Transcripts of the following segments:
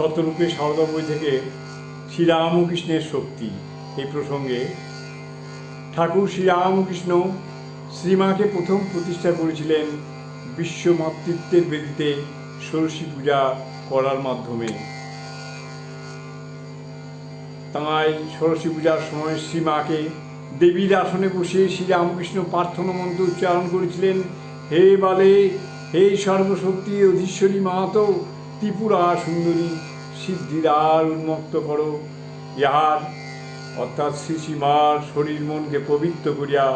শতরূপে সারদা বই থেকে শ্রীরামকৃষ্ণের শক্তি। এই প্রসঙ্গে ঠাকুর শ্রীরামকৃষ্ণ শ্রীমাকে প্রথম প্রতিষ্ঠা করেছিলেন বিশ্ব মাতৃত্বের বেদিতে ষোড়শী পূজা করার মাধ্যমে। তাই সরস্বতী পূজার সময় শ্রীমাকে দেবীর আসনে বসে শ্রীরামকৃষ্ণ প্রার্থনা মন্ত্র উচ্চারণ করেছিলেন, হে বালে, হে সর্বশক্তি অধীশ্বরী মাহাতো ত্রিপুরা সুন্দরী সিদ্ধিদার উন্মুক্ত করো। ইহার, অর্থাৎ শ্রী শরীর মনকে পবিত্র করিয়া,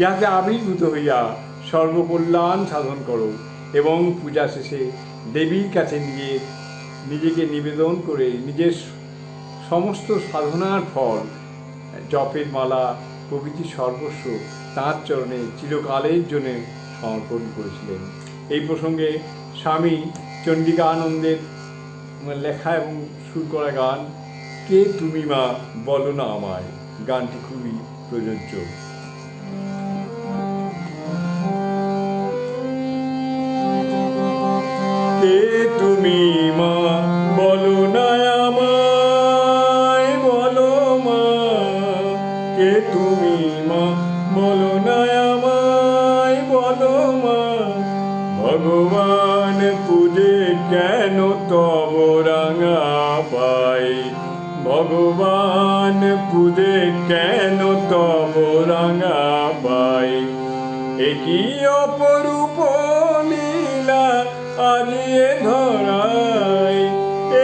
ইহাতে আবির্ভূত হইয়া সর্বকল্যাণ সাধন করো এবং পূজা শেষে দেবীর কাছে নিয়ে নিজেকে নিবেদন করে নিজের সমস্ত সাধনার ফল, জপের মালা, প্রভৃতি সর্বস্ব তাঁর চরণে চিরকালের জন্য সমর্পণ করেছিলেন। এই প্রসঙ্গে স্বামী চণ্ডিকা আনন্দের লেখা এবং সুর করা গান। কে তুমি মা? বলো না আমায়। গানটি খুবই প্রযোজ্য। কে তুমি মা? বলো না আমায়। বলো কে তুমি মা? বলো না বলো মা। ভগবান কেন তব রাঙা পাই। ভগবান পূজে কেন তব রাঙা পাই একই অপরূপ লীলা আজিয়ে ধরাই?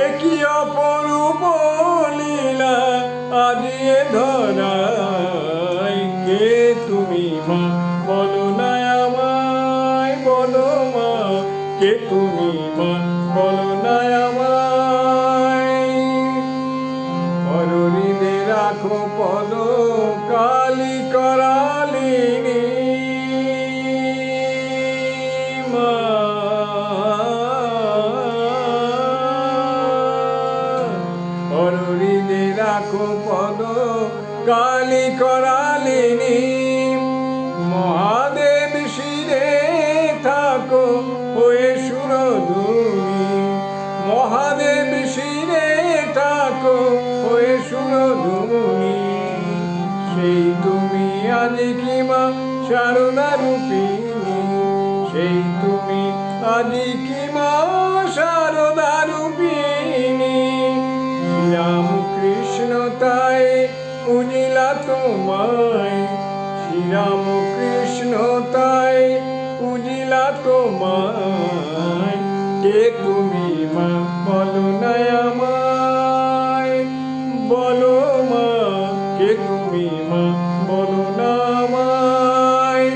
একই অপরূপ লীলা আজিয়ে ধরাই? কে তুমি মা? বলো না আমায়, বলো মা। কে তুমি মা? বলো রাখো পদ, কালি করালিনী। মহাদেব শিরে থাকো হয়ে সুরধুনী মহাদেব শিরে থাকো হয়ে সুরধুনী সেই তুমি আজ কি মা সারদা রূপিণী? সেই তুমি আজ কি মা সারদা শ্রীরাম কৃষ্ণ তাই পুজিলা তোমায়। কে তুমি মা? বলো না আমায়। বলো মা, কে তুমি মা? বলো না আমায়।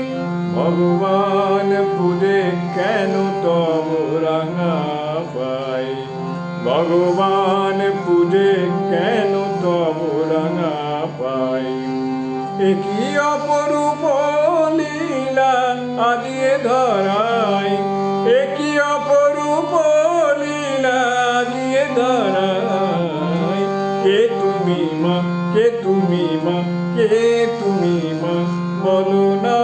ভগবান পুজে কেন তব রাঙা পাই ভগবান পুজে কেন তব রাঙা পাই কি অপরূপ লীলা আদিয়ে ধরাই? এ কি অপরূপ লীলা দিয়ে ধরাই? কে তুমি মা? কে তুমি মা? কে তুমি মা? বলো না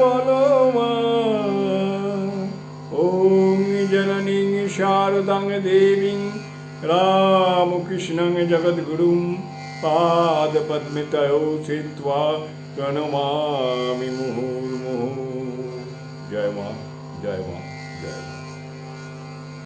বলো মা। ওম জননী শারদাং দেবী রামকৃষ্ণং জগদ্গুরুম। पाद पद्मितयो छित्त्वा प्रणमामि मुहुर्मुहुः।